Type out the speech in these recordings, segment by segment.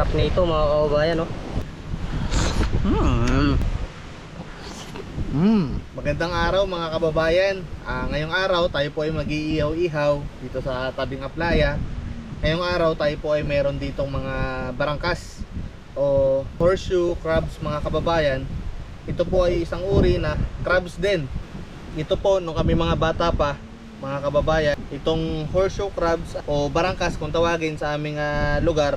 Sarap nito mga kababayan, no? Hmm. Hmm. Magandang araw mga kababayan. Ah, ngayong araw tayo po ay mag-iihaw-ihaw dito sa tabing Aplaya. Ngayong araw tayo po ay meron ditong mga barangkas o horseshoe crabs mga kababayan. Ito po ay isang uri na crabs din. Ito po nung kami mga bata pa mga kababayan, itong horseshoe crabs o barangkas kung tawagin sa aming ah, lugar,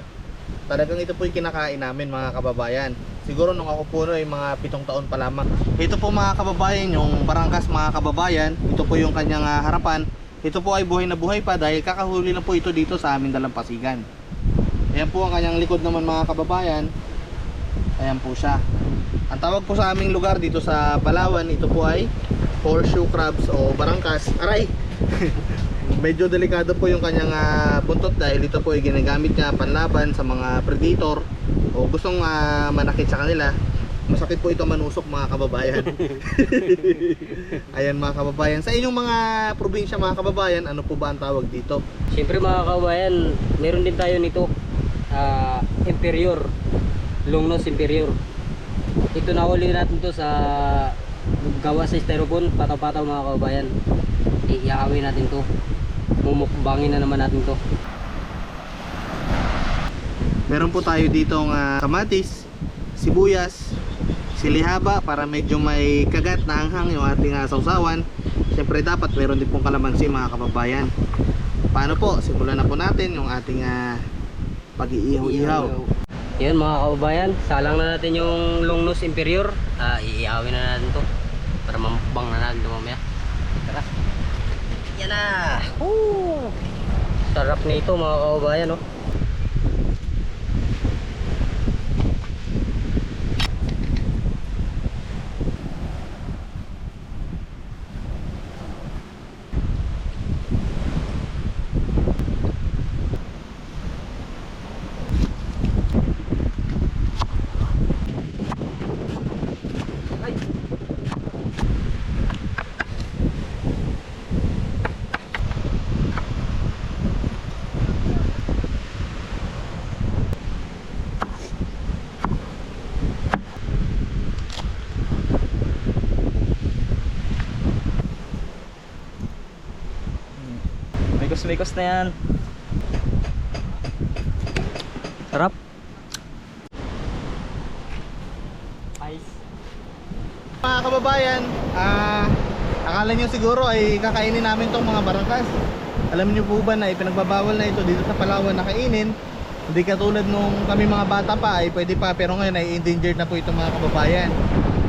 talagang ito po yung kinakain namin mga kababayan. Siguro nung ako po ay mga pitong taon pa lamang. Ito po mga kababayan, yung barangkas mga kababayan, ito po yung kanyang ah, harapan. Ito po ay buhay na buhay pa dahil kakahuli na po ito dito sa aming dalampasigan. Ayan po ang kanyang likod naman mga kababayan. Ayan po siya. Ang tawag po sa aming lugar dito sa Palawan, ito po ay horseshoe crabs o barangkas. Aray! Medyo delikado po yung kanyang ah, buntot dahil ito po ay ginagamit niya panlaban sa mga predator o gustong ah, manakit sa kanila. Masakit po ito manusok mga kababayan. Ayan mga kababayan. Sa inyong mga probinsya mga kababayan, ano po ba ang tawag dito? Siyempre mga kababayan, meron din tayo nito. ah, inferior. Longnos inferior. Ito nahuli natin to sa gawa sa styrofoam, pataw-pataw mga kababayan. Iiawin natin to. Mumukbangin na naman natin to. Meron po tayo ditong ah, kamatis, sibuyas, silihaba para medyo may kagat na anghang yung ating ah, sausawan. Siyempre dapat meron din pong kalamansi mga kababayan. Paano po? Simulan na po natin yung ating ah, pag-iihaw-ihaw. Yan mga kababayan, salang na natin yung longnos inferior. Ah, iiawin na natin to para mamukbang na natin mamaya. Tara. Yan na. Woo! Sarap nito mga kababayan, no? Mikos-mikos na yan. Sarap. Ice. Mga kababayan, ah, akala nyo siguro ay kakainin namin tong mga barangkas. Alam niyo po ba na ipinagbabawal na ito dito sa Palawan na kainin? Hindi katulad nung kami mga bata pa ay pwede pa pero ngayon ay endangered na po itong mga kababayan.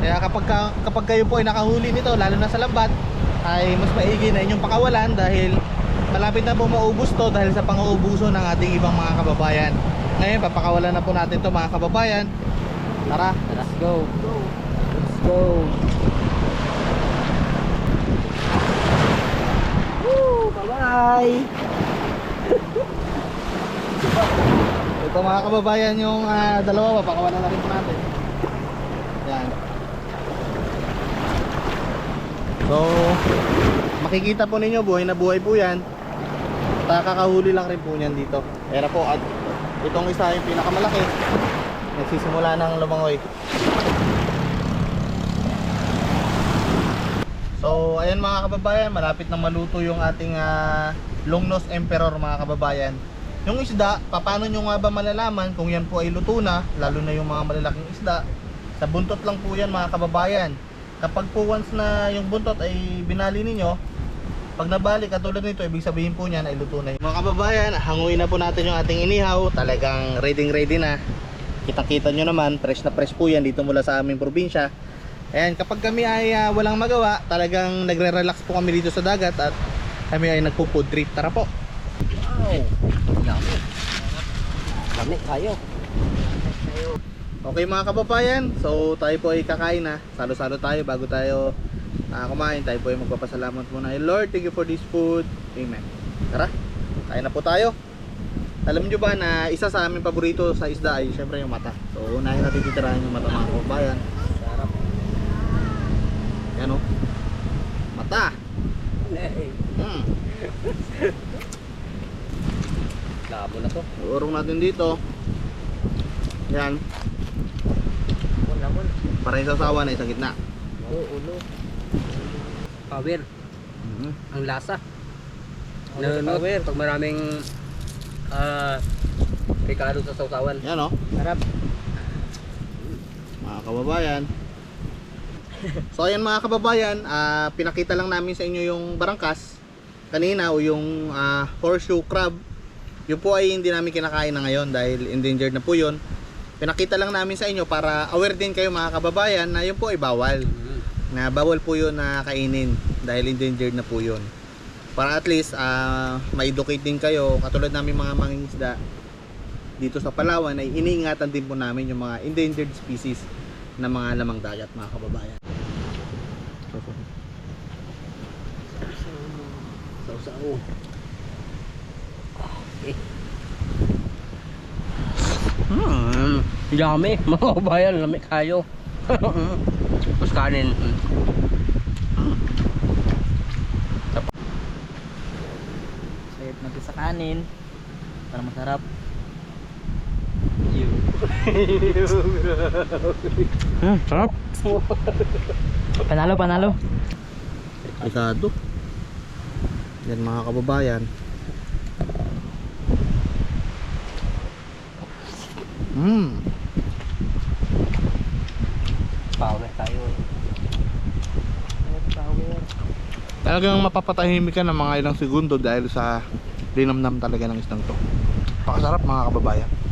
Kaya kapag, ka- kapag kayo po ay nakahuli nito lalo na sa lambat ay mas maigi na inyong pakawalan dahil malapit na po maubos to dahil sa pang-uubuso ng ating ibang mga kababayan. Ngayon papakawalan na po natin to mga kababayan. Tara! Let's go. Let's go. Woo! Bye-bye! Ito mga kababayan yung ah, dalawa papakawalan na rin po natin. Yan. So, makikita po ninyo buhay na buhay po yan. Kakahuli lang rin po niyan dito. Na po at itong isa yung pinakamalaki. Nagsisimula ng lumangoy. So, ayan mga kababayan, malapit na maluto yung ating ah, longnose emperor mga kababayan. Yung isda, paano nyo nga ba malalaman kung yan po ay luto na, lalo na yung mga malalaking isda? Sa buntot lang po yan mga kababayan. Kapag po once na yung buntot ay binali ninyo, pag nabalik katulad nito, ibig sabihin po niyan ay luto na. Mga kababayan, hanguin na po natin yung ating inihaw. Talagang ready ready na. Kita-kita nyo naman, fresh na fresh po yan dito mula sa aming probinsya. Ayan, kapag kami ay ah, walang magawa, talagang nagre-relax po kami dito sa dagat at kami ay nagpo-food trip. Tara po. Wow! Yummy! Dami kayo. Okay mga kababayan, so tayo po ay kakain na. Salo-salo tayo bago tayo ah, kumain. Tayo po ay magpapasalamat muna. Ay Lord, thank you for this food. Amen. Tara, kain na po tayo. Alam nyo ba na isa sa aming paborito sa isda ay syempre yung mata. So unahin natin titirahan yung mata mga kababayan. Sarap. Yan o. Mata. Hmm. Labo na to. Urong natin dito. Yan. Para yung sasawa na sa gitna. Oo, ulo. Power. Mhm. Ang lasa. Ano sa Nanonood power? pag maraming ah Ricardo sa sausawan. Yan oh. Sarap. mga kababayan. so ayan mga kababayan, ah, pinakita lang namin sa inyo yung barangkas kanina o yung ah, horseshoe crab. Yun po ay hindi namin kinakain na ngayon dahil endangered na po yun. Pinakita lang namin sa inyo para aware din kayo mga kababayan na yun po ay bawal. Mm. Na bawal po yun na kainin dahil endangered na po yun. Para at least ah, ma-educate din kayo katulad namin mga mangingisda dito sa Palawan ay iniingatan din po namin yung mga endangered species na mga lamang dagat mga kababayan. Sausaw. Okay. Mm. Yummy, mga kabayan, lami kayo. Tapos kanin. Mm. Sayot natin sa kanin. Para masarap. Hmm, sarap. panalo, panalo. Delikado. Yan mga kababayan. Mm. Power tayo. Power. Talagang mapapatahimik ka ng mga ilang segundo dahil sa linamnam talaga ng isdang to. Pakasarap mga kababayan.